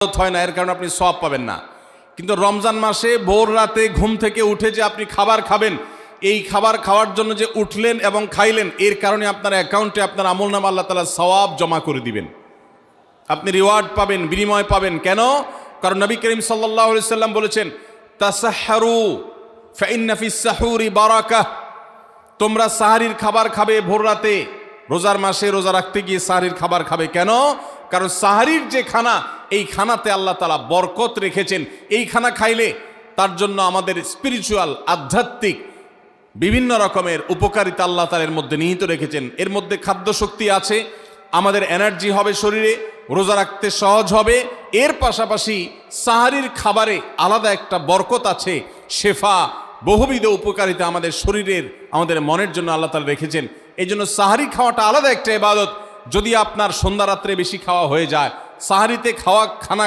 হয় না, এর কারণে আপনি সব পাবেন না। কিন্তু রমজান মাসে ভোর রাতে ঘুম থেকে উঠে যে আপনি খাবার খাবেন, এই খাবার খাওয়ার জন্য যে উঠলেন এবং খাইলেন, এর কারণে আপনার অ্যাকাউন্টে আপনার আমল নাম আল্লাহ তালা সওয়াব জমা করে দিবেন। আপনি রিওয়ার্ড পাবেন, বিনিময় পাবেন। কেন? কারণ নবী করিম সাল্লাহ সাল্লাম বলেছেন তাসাহারু তোমরা সাহারির খাবার খাবে ভোর রাতে, রোজার মাসে রোজা রাখতে গিয়ে সাহারির খাবার খাবে। কেন? কারণ সাহারির যে খানা এই খানাতে আল্লাহ তালা বরকত রেখেছেন। এই খানা খাইলে তার জন্য আমাদের স্পিরিচুয়াল আধ্যাত্মিক, বিভিন্ন রকমের উপকারিতা আল্লাহ তালের মধ্যে নিহিত রেখেছেন। এর মধ্যে খাদ্য শক্তি আছে, আমাদের এনার্জি হবে শরীরে, রোজা রাখতে সহজ হবে। এর পাশাপাশি সাহারির খাবারে আলাদা একটা বরকত আছে, শেফা, বহুবিধ উপকারিতা আমাদের শরীরের, আমাদের মনের জন্য আল্লাহ তালা রেখেছেন। এই জন্য সাহারি খাওয়াটা আলাদা একটা ইবাদত। যদি আপনার সন্ধ্যা রাত্রে বেশি খাওয়া হয়ে যায় সাহারিতে খাওয়া খানা